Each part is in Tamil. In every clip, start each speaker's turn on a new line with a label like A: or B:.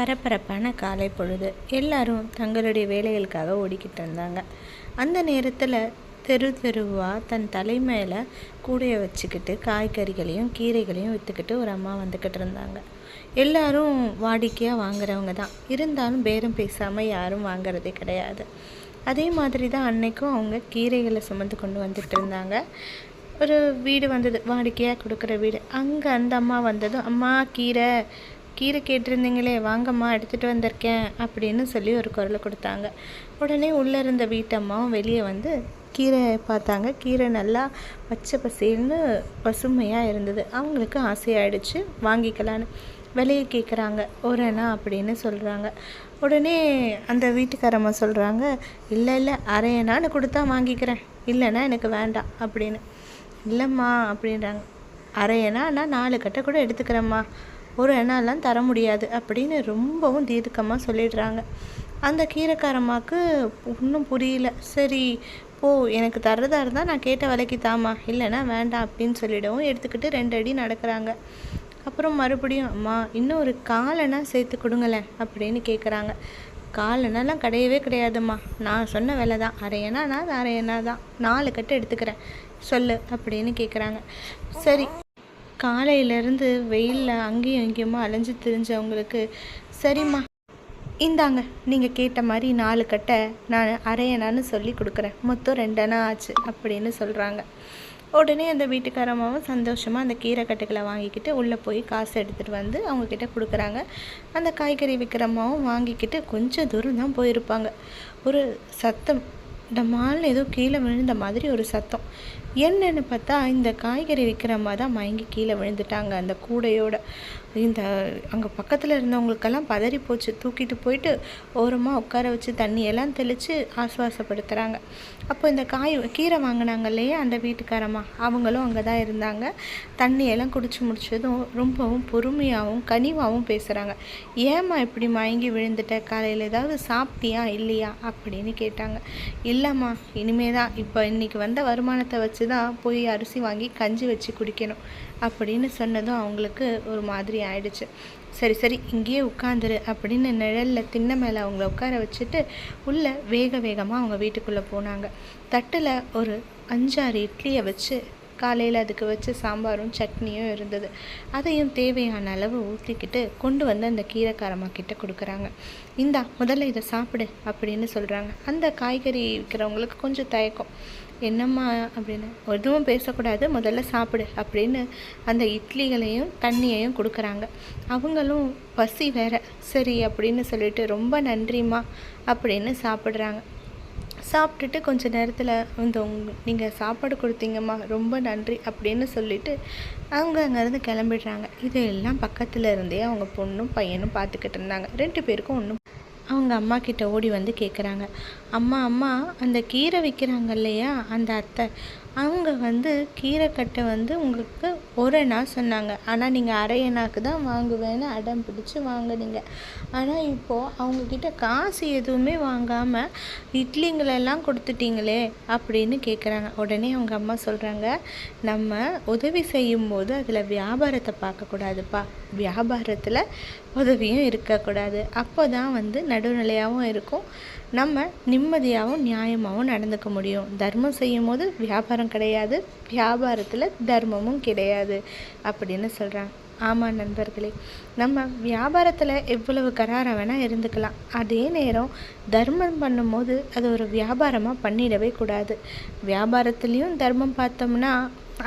A: பரபரப்பான காலை பொழுது. எல்லாரும் தங்களுடைய வேலைகளுக்காக ஓடிக்கிட்டு இருந்தாங்க. அந்த நேரத்தில் தெரு தெருவாக தன் தலைமையில் கூடைய வச்சுக்கிட்டு காய்கறிகளையும் கீரைகளையும் விற்றுக்கிட்டு ஒரு அம்மா வந்துக்கிட்டு இருந்தாங்க. எல்லாரும் வாடிக்கையாக வாங்குறவங்க தான். இருந்தாலும் பேரம் பேசாமல் யாரும் வாங்குறதே கிடையாது. அதே மாதிரி தான் அன்னைக்கும் அவங்க கீரைகளை சுமந்து கொண்டு வந்துட்டு இருந்தாங்க. ஒரு வீடு வந்தது வாடிக்கையாக கொடுக்குற வீடு. அங்கே அந்த அம்மா வந்ததும் அம்மா கீரை கீரை கேட்டிருந்தீங்களே வாங்கம்மா எடுத்துகிட்டு வந்திருக்கேன் அப்படின்னு சொல்லி ஒரு குரலை கொடுத்தாங்க. உடனே உள்ளே இருந்த வீட்டம்மாவும் வெளியே வந்து கீரை பார்த்தாங்க. கீரை நல்லா பச்சை பசேல்னு பசுமையாக இருந்தது. அவங்களுக்கு ஆசையாயிடுச்சு வாங்கிக்கலான்னு. விலையை கேட்குறாங்க ஒரு அணா அப்படின்னு சொல்கிறாங்க உடனே அந்த வீட்டுக்காரம்மா சொல்கிறாங்க இல்லை இல்லை அரை அணான்னு கொடுத்தா வாங்கிக்கிறேன். இல்லைன்னா எனக்கு வேண்டாம் அப்படின்னு. இல்லைம்மா அப்படின்றாங்க. அரையனா நான் நாலு கட்டை கூட எடுத்துக்கிறேம்மா. ஒரு எண்ணெல்லாம் தர முடியாது அப்படின்னு ரொம்பவும் தீர்க்கமாக சொல்லிடுறாங்க. அந்த கீரைக்காரம்மாவுக்கு ஒன்றும் புரியல. சரி போ எனக்கு தர்றதா இருந்தால் நான் கேட்ட விலைக்கு தாமா இல்லைனா வேண்டாம் அப்படின்னு சொல்லிடவும் எடுத்துக்கிட்டு ரெண்டு அடி நடக்கிறாங்க. அப்புறம் மறுபடியும் அம்மா இன்னும் ஒரு காலனா சேர்த்து கொடுங்களேன் அப்படின்னு கேட்குறாங்க காலனாலாம் கிடையவே கிடையாதும்மா. நான் சொன்ன விலை தான். அரையனா நான் அரையனா தான் நாலு கட்டு எடுத்துக்கிறேன். சொல்லு அப்படின்னு கேட்குறாங்க சரி. காலையிலேருந்து வெயிலில் அங்கேயும் இங்கேயுமா அலைஞ்சு திரிஞ்சவங்களுக்கு சரிம்மா இந்தாங்க நீங்கள் கேட்ட மாதிரி நாலு கட்டை நான் அரையணான்னு சொல்லி கொடுக்குறேன். மொத்தம் ரெண்டனா ஆச்சு அப்படின்னு சொல்கிறாங்க உடனே அந்த வீட்டுக்காரமாவும் சந்தோஷமாக அந்த கீரை கட்டுகளை வாங்கிக்கிட்டு உள்ளே போய் காசு எடுத்துகிட்டு வந்து அவங்கக்கிட்ட கொடுக்குறாங்க. அந்த காய்கறி விற்கிறமாவும் வாங்கிக்கிட்டு கொஞ்சம் தூரம் தான் போயிருப்பாங்க. ஒரு சத்தம் டமால்னு ஏதோ கீழே விழுந்த மாதிரி ஒரு சத்தம். என்னன்னு பார்த்தா இந்த காய்கறி விற்கிறம்மா தான் மயங்கி கீழே விழுந்துட்டாங்க. அந்த கூடையோட இந்த அங்கே பக்கத்தில் இருந்தவங்களுக்கெல்லாம் பதறி போச்சு. தூக்கிட்டு போயிட்டு ஓரமாக உட்கார வச்சு தண்ணியெல்லாம் தெளித்து ஆசுவாசப்படுத்துகிறாங்க அப்போ இந்த காய் கீரை வாங்கினாங்க இல்லையா அந்த வீட்டுக்காரம்மா? அவங்களும் அங்கே தான் இருந்தாங்க. தண்ணியெல்லாம் குடிச்சு முடிச்சதும் ரொம்பவும் பொறுமையாகவும் கனிவாகவும் பேசுகிறாங்க ஏம்மா இப்படி மயங்கி விழுந்துட்ட? காலையில் ஏதாவது சாப்பிட்டியா இல்லையா? அப்படின்னு கேட்டாங்க. இல்லைம்மா இனிமே தான் இப்போ இன்றைக்கி வந்த வருமானத்தை வச்சு தான் போய் அரிசி வாங்கி கஞ்சி வச்சு குடிக்கணும். அப்படின்னு சொன்னதும் அவங்களுக்கு ஒரு மாதிரி ஆயிடுச்சு. சரி சரி இங்கேயே உட்காந்துரு அப்படின்னு நிழலில் தின்ன மேலே அவங்கள உட்கார வச்சுட்டு உள்ளே வேக வேகமாக அவங்க வீட்டுக்குள்ளே போனாங்க. தட்டில் ஒரு அஞ்சாறு இட்லியை வச்சு காலையில் அதுக்கு வச்சு சாம்பாரும் சட்னியும் இருந்தது. அதையும் தேவையான அளவு ஊற்றிக்கிட்டு கொண்டு வந்து அந்த கீரைக்காரம்மா கிட்ட கொடுக்குறாங்க. இந்தா முதல்ல இதை சாப்பிடு அப்படின்னு சொல்கிறாங்க அந்த காய்கறி விற்கிறவங்களுக்கு கொஞ்சம் தயக்கம். என்னம்மா அப்படின்னு. எதுவும் பேசக்கூடாது முதல்ல சாப்பிடு அப்படின்னு அந்த இட்லிகளையும் தண்ணியையும் கொடுக்குறாங்க. அவங்களும் பசி வேற. சரி அப்படின்னு சொல்லிட்டு ரொம்ப நன்றிம்மா அப்படின்னு சாப்பிட்றாங்க. சாப்பிட்டுட்டு கொஞ்ச நேரத்தில் வந்து உங்க நீங்கள் சாப்பாடு கொடுத்தீங்கம்மா ரொம்ப நன்றி அப்படின்னு சொல்லிட்டு அவங்க அங்கேருந்து கிளம்பிடுறாங்க. இதெல்லாம் பக்கத்தில் இருந்தே அவங்க பொண்ணும் பையனும் பார்த்துக்கிட்டு இருந்தாங்க. ரெண்டு பேருக்கும் ஒன்றும் அவங்க அம்மா கிட்ட ஓடி வந்து கேட்குறாங்க அம்மா அம்மா அந்த கீரை விற்கிறாங்க இல்லையா? அந்த அத்தை. அவங்க வந்து கீரைக்கட்டை வந்து உங்களுக்கு ஒரு நாள் சொன்னாங்க. ஆனால் நீங்கள் அரையனாக்கு தான் வாங்குவேன்னு அடம் பிடிச்சி வாங்குனீங்க. ஆனால் இப்போது அவங்கக்கிட்ட காசு எதுவுமே வாங்காமல் இட்லிங்களெல்லாம் கொடுத்துட்டீங்களே அப்படின்னு கேட்குறாங்க உடனே அவங்க அம்மா சொல்கிறாங்க நம்ம உதவி செய்யும்போது அதில் வியாபாரத்தை பார்க்கக்கூடாதுப்பா. வியாபாரத்தில் உதவியும் இருக்கக்கூடாது. அப்போ தான் வந்து நடுநிலையாகவும் இருக்கும். நம்ம நிம்மதியாகவும் நியாயமாகவும் நடந்துக்க முடியும். தர்மம் செய்யும் போது வியாபாரம் கிடையாது. வியாபாரத்தில் தர்மமும் கிடையாது அப்படின்னு சொல்கிறாங்க ஆமாம் நண்பர்களே நம்ம வியாபாரத்தில் எவ்வளவு கராரம் வேணால் இருந்துக்கலாம். அதே நேரம் தர்மம் பண்ணும்போது அது ஒரு வியாபாரமாக பண்ணிடவே கூடாது. வியாபாரத்துலேயும் தர்மம் பார்த்தோம்னா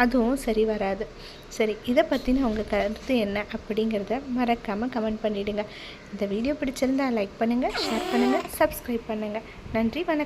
A: அதுவும் சரி வராது. சரி இதை பற்றின உங்கள் கருத்து என்ன அப்படிங்கிறத மறக்காமல் கமெண்ட் பண்ணிவிடுங்க இந்த வீடியோ பிடிச்சிருந்தா லைக் பண்ணுங்கள் ஷேர் பண்ணுங்கள் சப்ஸ்கிரைப் பண்ணுங்கள் நன்றி வணக்கம்.